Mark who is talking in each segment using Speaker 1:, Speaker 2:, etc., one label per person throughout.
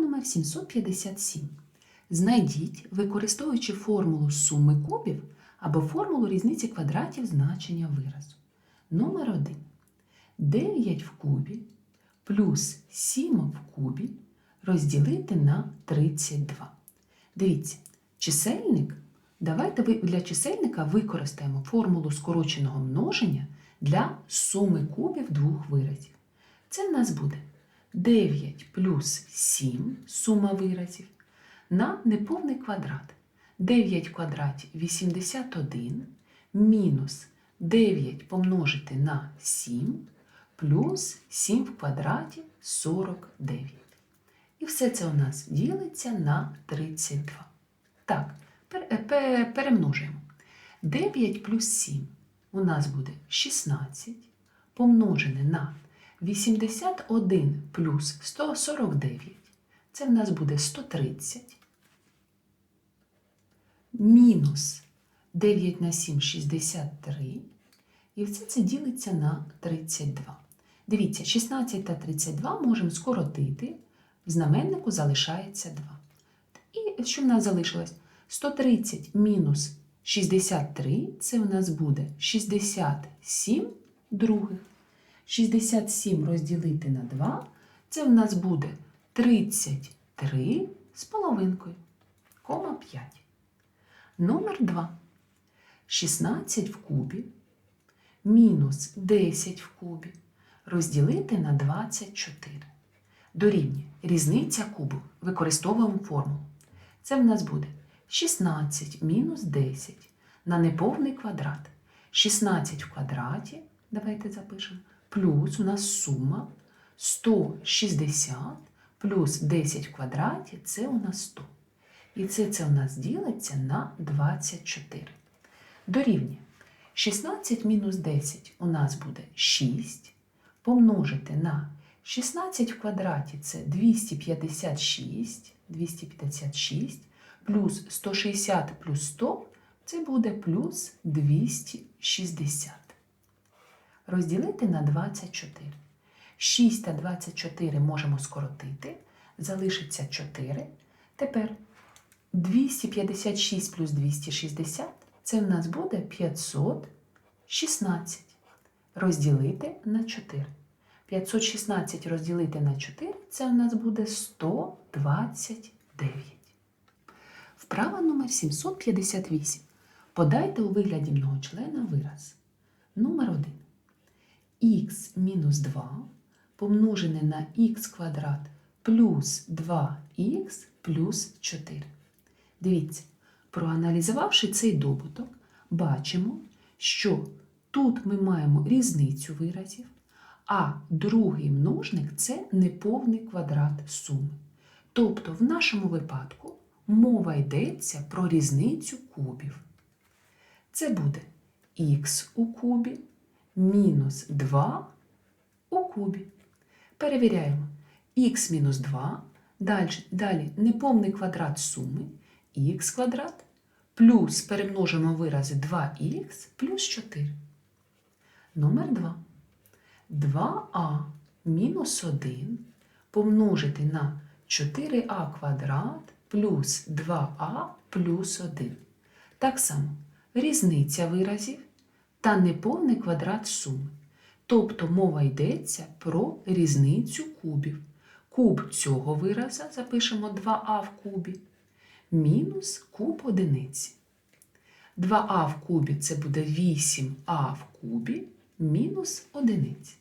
Speaker 1: номер 757. Знайдіть, використовуючи формулу суми кубів або формулу різниці квадратів значення виразу. Номер 1. 9 в кубі плюс 7 в кубі розділити на 32. Дивіться, чисельник. Давайте для чисельника використаємо формулу скороченого множення для суми кубів двох виразів. Це в нас буде 9 плюс 7 сума виразів на неповний квадрат. 9 в квадраті 81 мінус 9 помножити на 7 плюс 7 в квадраті 49. І все це у нас ділиться на 32. Так, е, пе- перемножуємо. 9 плюс 7 у нас буде 16 помножене на 81 плюс 149. Це в нас буде 130. Мінус 9 на 7 63. І все це ділиться на 32. Дивіться, 16 та 32 можемо скоротити. В знаменнику залишається 2. І що в нас залишилось? 130 мінус 63 це у нас буде 67 других. 67 розділити на 2 це в нас буде 33 з половинкою, кома 5. Номер 2. 16 в кубі мінус 10 в кубі розділити на 24. Дорівнює різниця кубу. Використовуємо формулу. Це в нас буде 16 мінус 10 на неповний квадрат. 16 в квадраті, давайте запишемо, плюс у нас сума 160 плюс 10 в квадраті це у нас 100. І це, це у нас ділиться на 24. Дорівнює 16 мінус 10 у нас буде 6. Помножити на 16 в квадраті це 256, 256 плюс 160 плюс 100 це буде плюс 260. Розділити на 24. 6 та 24 можемо скоротити. Залишиться 4. Тепер 256 плюс 260 це в нас буде 516. Розділити на 4. 516 розділити на 4 це в нас буде 129. Вправа номер 758. Подайте у вигляді многочлена вираз. Номер 1. Х мінус 2 помножене на х квадрат плюс 2х плюс 4. Дивіться, проаналізувавши цей добуток, бачимо, що тут ми маємо різницю виразів, а другий множник це неповний квадрат суми. Тобто, в нашому випадку мова йдеться про різницю кубів. Це буде х у кубі мінус 2 у кубі. Перевіряємо. х мінус 2, далі, далі неповний квадрат суми х квадрат, плюс перемножимо вирази 2х плюс 4. Номер 2. 2а мінус 1 помножити на 4а квадрат плюс 2а плюс 1. Так само різниця виразів та неповний квадрат суми. Тобто мова йдеться про різницю кубів. Куб цього вираза запишемо 2а в кубі мінус куб одиниці. 2а в кубі це буде 8а в кубі мінус одиниці.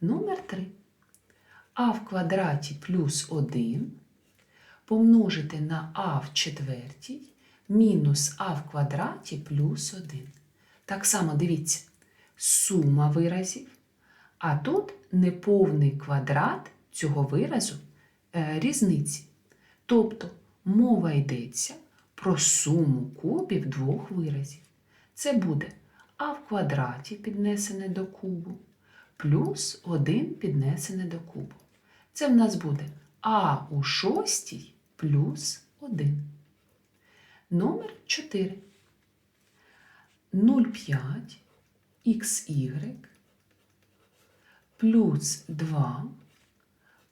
Speaker 1: Номер 3. а в квадраті плюс 1 помножити на а в четвертій мінус а в квадраті плюс 1. Так само дивіться, сума виразів, а тут неповний квадрат цього виразу е, різниці. Тобто мова йдеться про суму кубів двох виразів. Це буде а в квадраті піднесене до кубу, плюс 1 піднесене до кубу. Це в нас буде а у шостій плюс 1. Номер 4. 0,5 xy плюс 2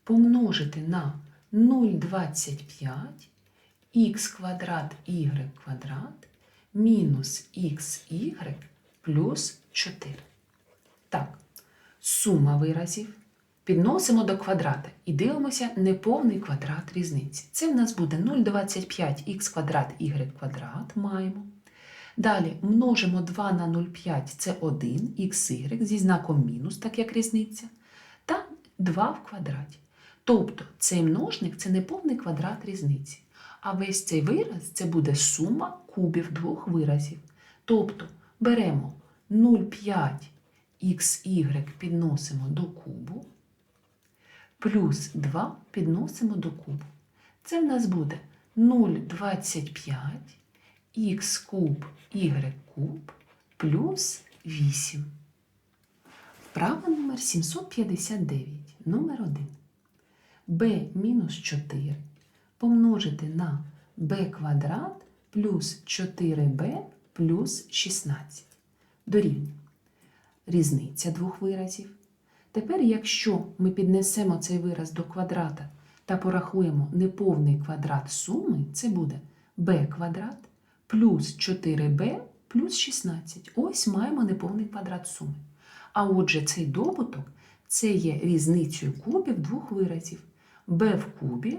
Speaker 1: помножити на 0,25 х квадрат y квадрат мінус xy плюс 4. Так, сума виразів. Підносимо до квадрата і дивимося неповний квадрат різниці. Це в нас буде 0,25х квадрат y квадрат маємо. Далі множимо 2 на 0,5 це 1 xy зі знаком мінус, так як різниця, та 2 в квадраті. Тобто цей множник це неповний квадрат різниці. А весь цей вираз це буде сума кубів двох виразів. Тобто беремо 0,5xy підносимо до кубу, плюс 2 підносимо до кубу. Це в нас буде 0,25 х куб y куб плюс 8. Вправа номер 759, номер 1. b мінус 4 помножити на b квадрат плюс 4b плюс 16. Дорівнює. Різниця двох виразів. Тепер, якщо ми піднесемо цей вираз до квадрата та порахуємо неповний квадрат суми, це буде b квадрат плюс 4b плюс 16. Ось маємо неповний квадрат суми. А отже, цей добуток це є різницею кубів двох виразів. b в кубі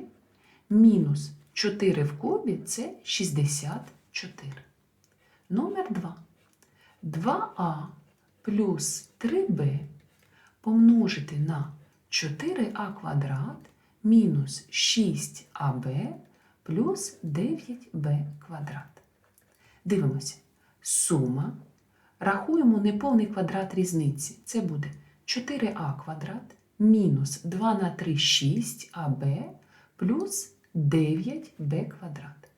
Speaker 1: мінус 4 в кубі це 64. Номер 2. 2а плюс 3b помножити на 4а квадрат мінус 6аб плюс 9b квадрат. Дивимося. Сума. Рахуємо неповний квадрат різниці. Це буде 4а квадрат мінус 2 на 3 6аб плюс 9b квадрат.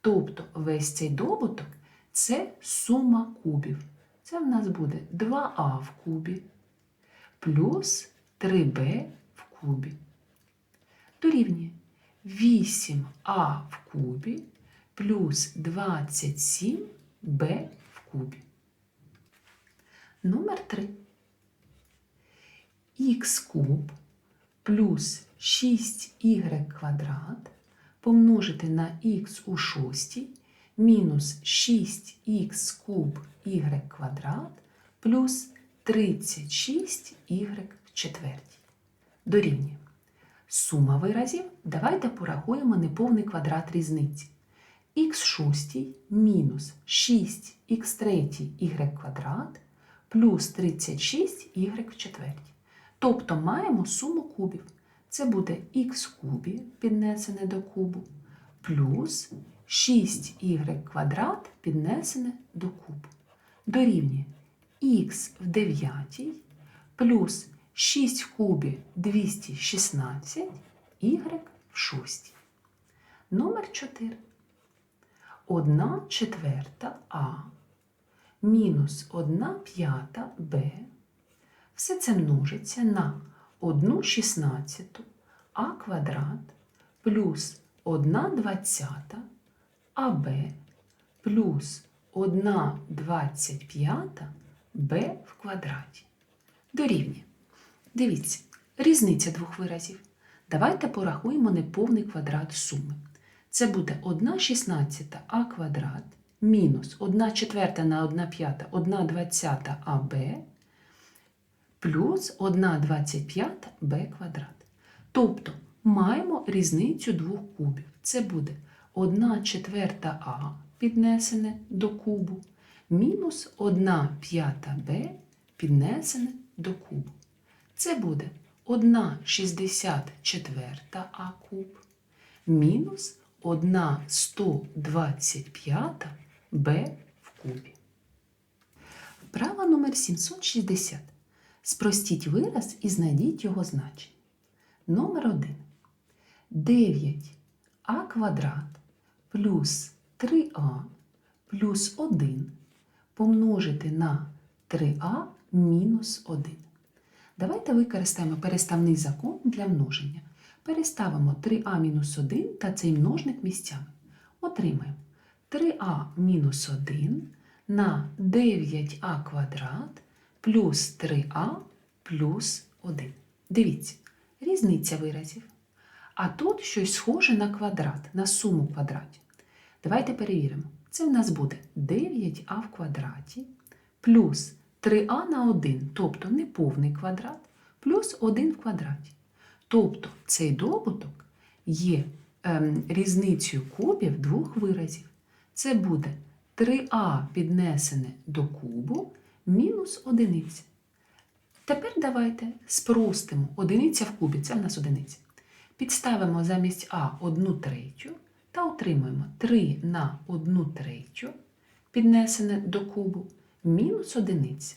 Speaker 1: Тобто весь цей добуток це сума кубів. Це в нас буде 2а в кубі плюс 3b в кубі. Дорівнює 8а в кубі плюс 27b в кубі. Номер 3. х куб плюс 6y квадрат помножити на х у шостій мінус 6х куб y квадрат плюс 36y в четвертій. Дорівнює. Сума виразів. Давайте порахуємо неповний квадрат різниці. Х шостій мінус 6х третій y квадрат плюс 36y в четвертій. Тобто маємо суму кубів. Це буде х кубі піднесене до кубу, плюс 6y квадрат піднесене до кубу. Дорівнює х в дев'ятій плюс 6 в кубі 216, y в шостій. Номер 4. 1 четверта А мінус 1 п'ята Б. Все це множиться на 1 шістнадцяту А квадрат плюс 1 двадцята АБ плюс 1 двадцять п'ята Б в квадраті. Дорівнює. Дивіться, різниця двох виразів. Давайте порахуємо неповний квадрат суми. Це буде 1 шістнадцята А квадрат мінус 1 четверта на 1 п'ята 1 двадцята АБ плюс 1 25 Б квадрат. Тобто маємо різницю двох кубів. Це буде 1 четверта А піднесене до кубу мінус 1 п'ята Б піднесене до кубу. Це буде 1 64 А куб мінус 1 125 Б в кубі. Вправа номер 760. Спростіть вираз і знайдіть його значення. Номер 1. 9а квадрат плюс 3а плюс 1 помножити на 3а мінус 1. Давайте використаємо переставний закон для множення. Переставимо 3а-1 та цей множник місцями. Отримаємо 3а-1 на 9а квадрат плюс 3а плюс 1. Дивіться, різниця виразів. А тут щось схоже на квадрат, на суму квадратів. Давайте перевіримо. Це в нас буде 9а в квадраті плюс 3а на 1, тобто неповний квадрат, плюс 1 в квадраті. Тобто цей добуток є ем, різницею кубів двох виразів. Це буде 3а піднесене до кубу мінус одиниця. Тепер давайте спростимо одиниця в кубі, це в нас одиниця. Підставимо замість А 1 третю та отримуємо 3 на 1 третю піднесене до кубу мінус одиниця.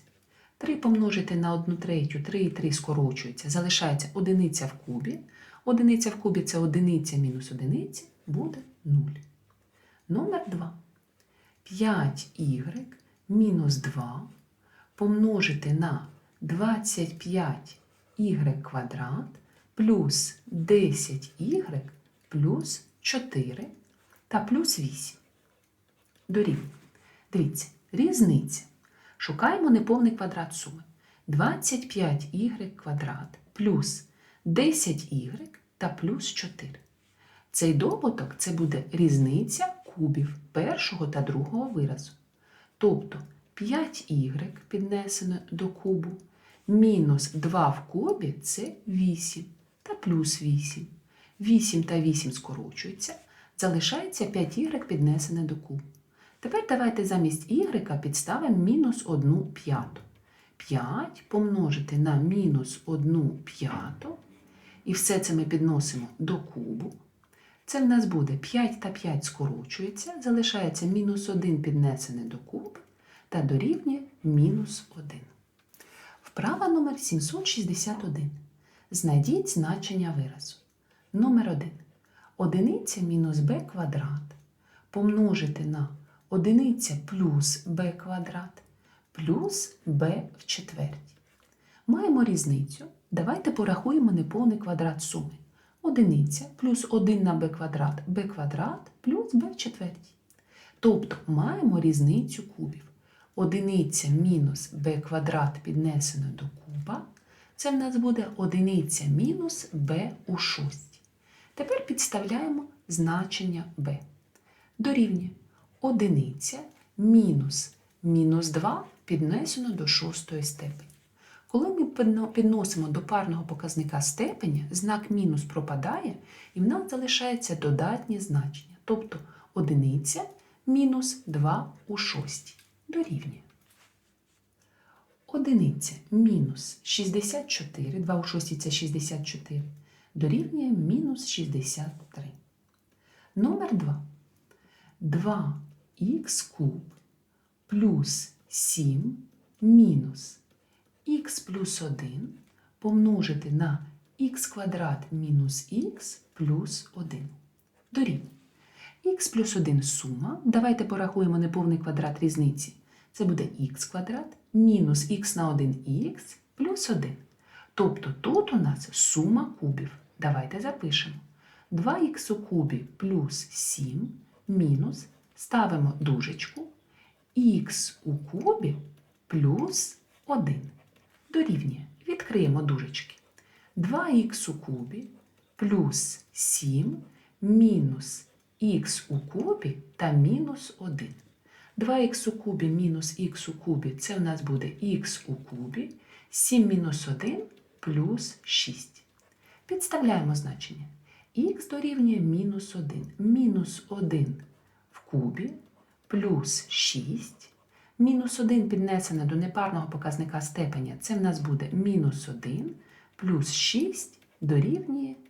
Speaker 1: 3 помножити на 1 третю, 3 і 3 скорочується, залишається одиниця в кубі. Одиниця в кубі це одиниця мінус одиниця, буде 0. Номер 2. 5y мінус 2 помножити на 25y квадрат плюс 10y плюс 4 та плюс 8. Дорівнює. Дивіться, різниця. Шукаємо неповний квадрат суми. 25y квадрат плюс 10y та плюс 4. Цей добуток це буде різниця кубів першого та другого виразу. Тобто 5y піднесено до кубу мінус 2 в кубі це 8 та плюс 8. 8 та 8 скорочуються, залишається 5y піднесене до кубу. Тепер давайте замість y підставимо мінус 1 п'яту. 5 помножити на мінус 1 п'яту. І все це ми підносимо до кубу. Це в нас буде 5 та 5 скорочується, залишається мінус 1 піднесене до кубу та дорівнює мінус 1. Вправа номер 761. Знайдіть значення виразу. Номер 1. Одиниця мінус b квадрат помножити на одиниця плюс b квадрат плюс b в четвертій. Маємо різницю. Давайте порахуємо неповний квадрат суми. Одиниця плюс 1 на b квадрат b квадрат плюс b в четвертій. Тобто маємо різницю кубів. Одиниця мінус b квадрат піднесено до куба. Це в нас буде одиниця мінус b у шостій. Тепер підставляємо значення b. Дорівнює одиниця мінус мінус 2 піднесено до шостої степені. Коли ми підносимо до парного показника степеня, знак мінус пропадає, і в нас залишається додатнє значення, тобто одиниця мінус 2 у шостій дорівнює. Одиниця мінус 64, 2 у шостій це 64, дорівнює мінус 63. Номер 2. 2. 2х куб плюс 7 мінус х плюс 1 помножити на х квадрат мінус х плюс 1. Дорівнює. х плюс 1 сума. Давайте порахуємо неповний квадрат різниці. Це буде х квадрат мінус х на 1х плюс 1. Тобто тут у нас сума кубів. Давайте запишемо. 2х у кубі плюс 7 мінус ставимо дужечку х у кубі плюс 1. Дорівнює. Відкриємо дужечки. 2х у кубі плюс 7 мінус х у кубі та мінус 1. 2х у кубі мінус х у кубі це у нас буде х у кубі. 7 мінус 1 плюс 6. Підставляємо значення. х дорівнює мінус 1. Мінус 1 в кубі плюс 6. Мінус 1 піднесене до непарного показника степеня. Це в нас буде мінус 1 плюс 6 дорівнює 5.